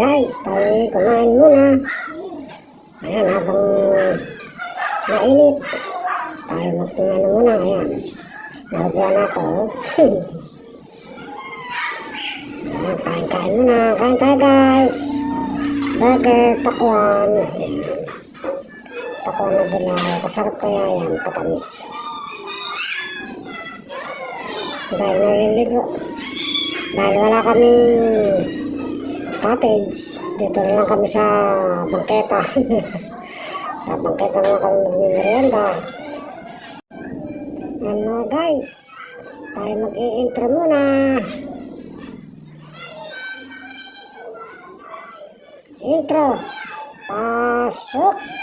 guys, kumain muna. Ayan, habang mainit. Tayo magtingano muna, ayan. Nakukuha na ako. ayan, kain-kain muna. Kain tayo guys. Burger, pakwan. Ayan. Pakwan na dilaw. Kasarap kaya yan, katamis. Dahil naliligo. Dahil wala kaming cottage. Dito na lang kami sa bangketa. sa bangketa na kami magmimerienda. Ano guys, tayo mag-i-intro muna. Intro. Pasok.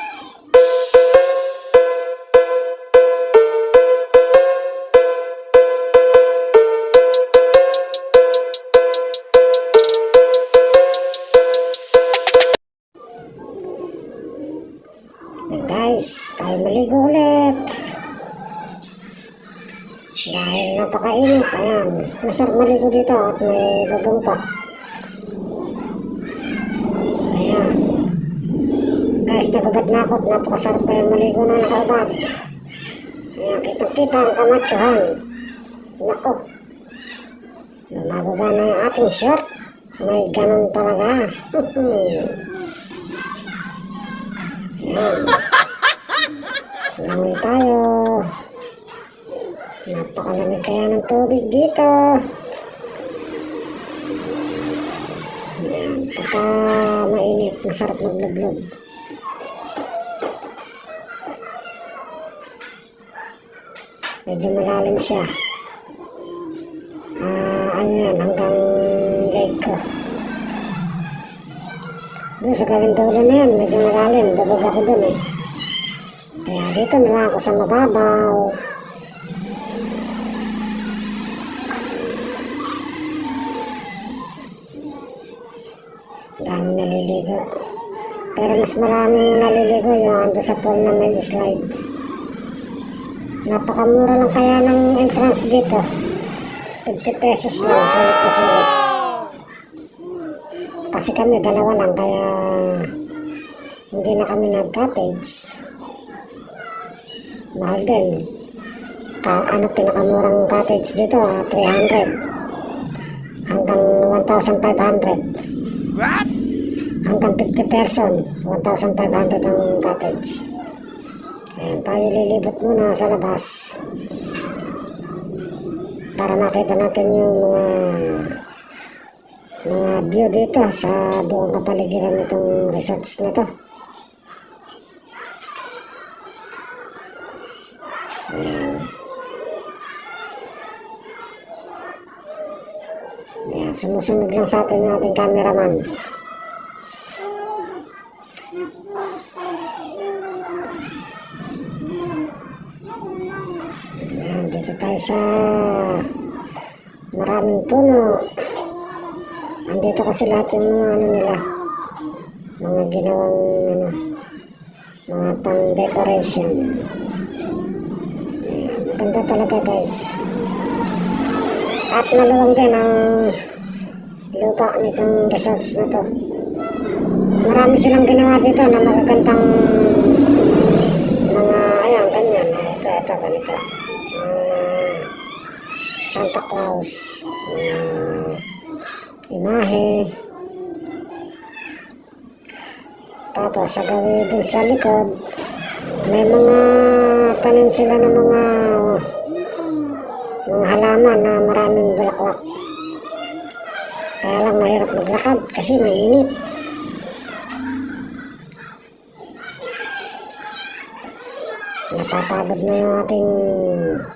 Tayo maligo ulit. Dahil napakainit, ayan. Masarap maligo dito at may bubong pa. Ayan. Guys, nagubad na ako at napakasarap pa yung maligo na nakaubad. Ayan, kitang-kita ang kamatsuhan. Nako. Lumababa na yung ating short. May ganun talaga. Ayan. Langoy tayo. Napakalamig kaya ng tubig dito. Ayan. Pagka mainit, masarap maglublob. Medyo malalim siya. Ah, ano yan, hanggang leg ko. Doon sa gawin dulo na yan, medyo malalim. Dabog ako doon eh. Kaya dito na lang ako sa mababaw. Dami naliligo. Pero mas maraming naliligo yung ando sa pool na may slide. Napakamura lang kaya ng entrance dito. 50 pesos lang, sulit na sulit. Kasi kami dalawa lang kaya hindi na kami nag-cottage. Mahal din. Ka, ano pinakamurang cottage dito ah, 300 hanggang 1,500. What? Hanggang 50 person, 1,500 ang cottage. Ayan, tayo lilibot muna sa labas. Para makita natin yung mga mga view dito sa buong kapaligiran nitong resorts na to. Sumusunod lang sa atin yung ating cameraman. Ayan, dito tayo sa maraming puno. Andito kasi lahat yung mga ano nila, mga ginawang ano, mga pang decoration. Ayan, maganda talaga guys. At maluwang din ang lupa nitong resorts na to. Marami silang ginawa dito na magagandang mga, ayan, ganyan. Ah, Ito, ito, ganito. Ah, Santa Claus. Ah, imahe. Tapos, sa gawin dun sa likod, may mga tanim sila ng mga mga halaman na maraming bulaklak. Lang mahirap maglakad kasi mainit. Napapagod na yung ating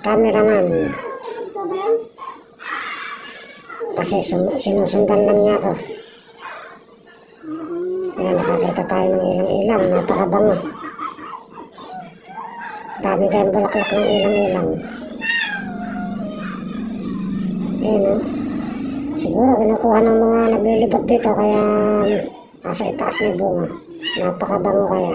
cameraman. Kasi sinusundan lang niya ako. Ayan, nakakita tayo ng ilang-ilang. Napakabango. Dami kayong bulaklak ng ilang-ilang. Ayan o. Siguro kinukuha ng mga naglilibot dito kaya nasa itaas na bunga. Napakabango kaya.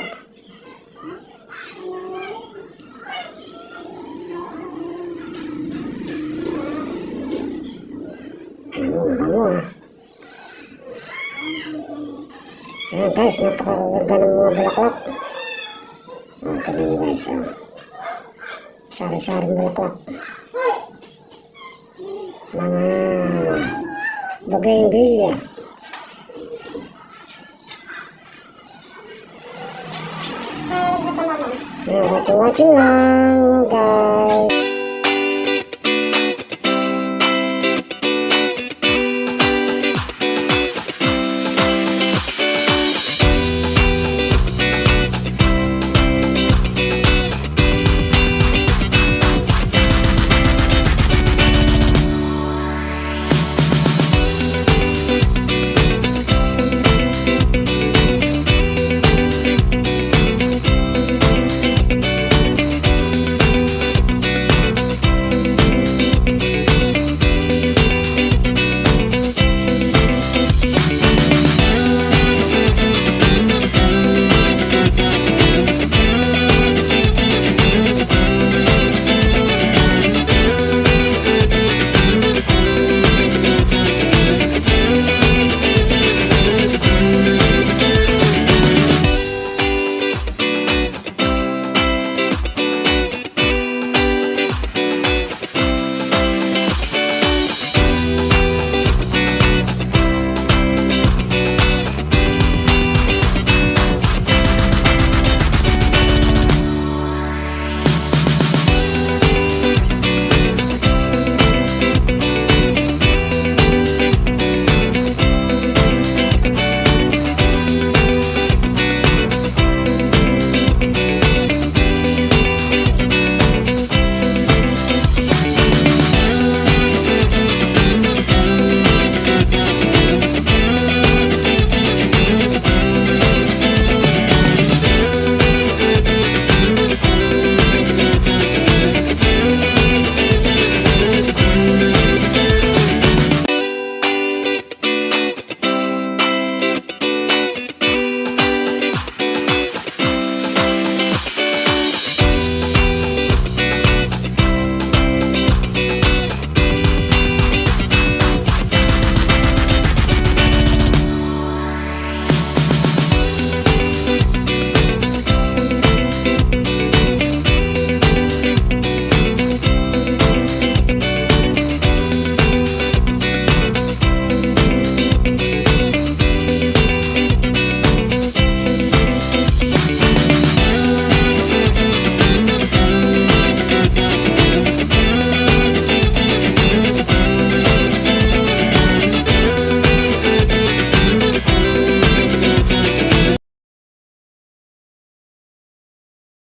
Ano, bango ah. Guys, napakaganda ng mga bulaklak. Tignan nyo guys. Oh. Sari-saring bulaklak. Mga bougainvillea. Yeah, watching watching lang guys.